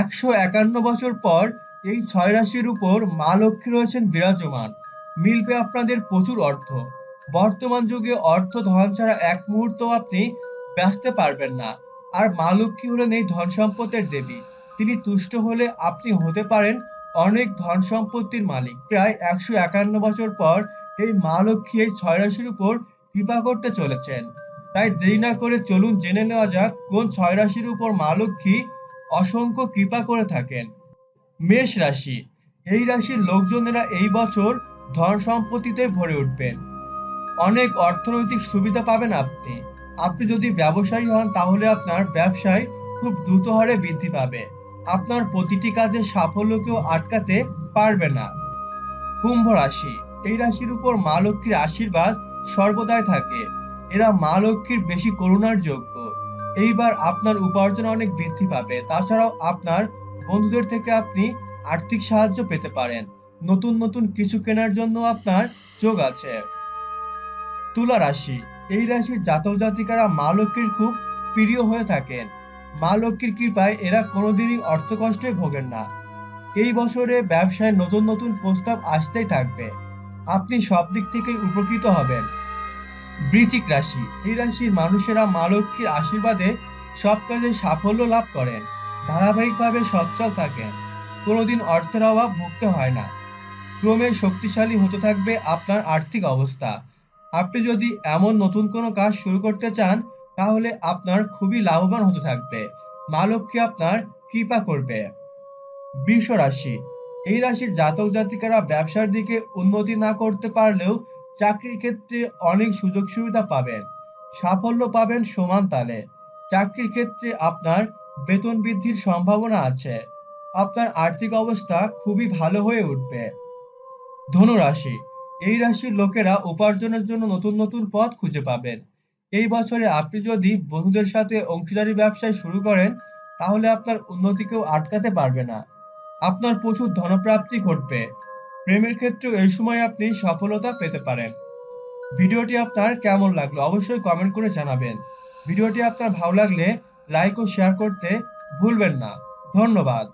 একশো একান্ন বছর পর এই ছয় রাশির উপর মা লক্ষ্মী রয়েছেন বিরাজমান। মিলবে আপনাদের প্রচুর অর্থ। বর্তমান যুগে অর্থ ধন ছাড়া এক মুহূর্ত আপনি বাঁচতে পারবেন না। আর মা লক্ষ্মী হলেন এই ধন সম্পদের দেবী। তিনি তুষ্ট হলে আপনি হতে পারেন অনেক ধন সম্পত্তির মালিক। প্রায় একশো একান্ন বছর পর এই মা লক্ষ্মী এই ছয় রাশির উপর কৃপা করতে চলেছেন। তাই দেরি না করে চলুন জেনে নেওয়া যাক কোন ছয় রাশির উপর মা লক্ষ্মী অসংখ্য কৃপা করে থাকেন। মেষ রাশি, এই রাশির লোকজনেরা এই বছর ধন সম্পত্তিতে ভরে উঠবেন। অনেক অর্থনৈতিক সুবিধা পাবেন আপনি। আপনি যদি ব্যবসায়ী হন, তাহলে আপনার ব্যবসায় খুব দ্রুত হারে বৃদ্ধি পাবে। আপনার প্রতিটি কাজে সাফল্য কেউ আটকাতে পারবে না। কুম্ভ রাশি, এই রাশির উপর মা লক্ষ্মীর আশীর্বাদ সর্বদাই থাকে। এরা মা লক্ষ্মীর বেশি করুণার যোগ্য। এইবার আপনার উপার্জন অনেক বৃদ্ধি পাবে। তাছাড়াও আপনার বন্ধুদের থেকে আপনি আর্থিক সাহায্য পেতে পারেন। নতুন নতুন কিছু কেনার জন্য আপনার যোগ আছে। তুলা রাশি। এই রাশির জাতক জাতিকারা মা লক্ষ্মীর খুব প্রিয় হয়ে থাকেন। মা লক্ষ্মীর কৃপায় এরা কোনোদিনই অর্থকষ্টে ভোগেন না। এই বছরে ব্যবসায় নতুন নতুন প্রস্তাব আসতেই থাকবে। আপনি সব দিক থেকেই উপকৃত হবেন। বৃশ্চিক রাশি। এই রাশির মানুষেরা মা লক্ষ্মীর আশীর্বাদে সব কাজে সাফল্য লাভ করেন, ধারাবাহিকভাবে সচ্ছল থাকেন। কোনোদিন অর্থের অভাব ভুগতে হয় না। ক্রমে শক্তিশালী হতে থাকবে আপনার আর্থিক অবস্থা। আপনি যদি এমন নতুন কোনো কাজ শুরু করতে চান, তাহলে আপনার খুবই লাভবান হতে থাকবে। মা লক্ষ্মী আপনার কৃপা করবে। বৃষ রাশি। এই রাশির জাতক জাতিকারা ব্যবসার দিকে উন্নতি না করতে পারলেও চাকরির ক্ষেত্রে অনেক সুযোগ সুবিধা পাবেন, সাফল্য পাবেন সমান তালে। চাকরির ক্ষেত্রে আপনার বেতন বৃদ্ধির সম্ভাবনা আছে। আপনার আর্থিক অবস্থা খুবই ভালো হয়ে উঠবে। ধনু রাশি এই রাশির লোকেরা উপার্জনের জন্য নতুন নতুন পথ খুঁজে পাবেন। এই বছরে আপনি যদি বন্ধুদের সাথে অংশীদারি ব্যবসায় শুরু করেন, তাহলে আপনার উন্নতি কেউ আটকাতে পারবে না। আপনার প্রচুর ধনপ্রাপ্তি ঘটবে। প্রেমের ক্ষেত্রে এই সময় আপনি সফলতা পেতে পারেন। ভিডিওটি আপনার কেমন লাগল অবশ্যই কমেন্ট করে জানাবেন। ভিডিওটি আপনার ভালো লাগলে লাইক ও শেয়ার করতে ভুলবেন না। ধন্যবাদ।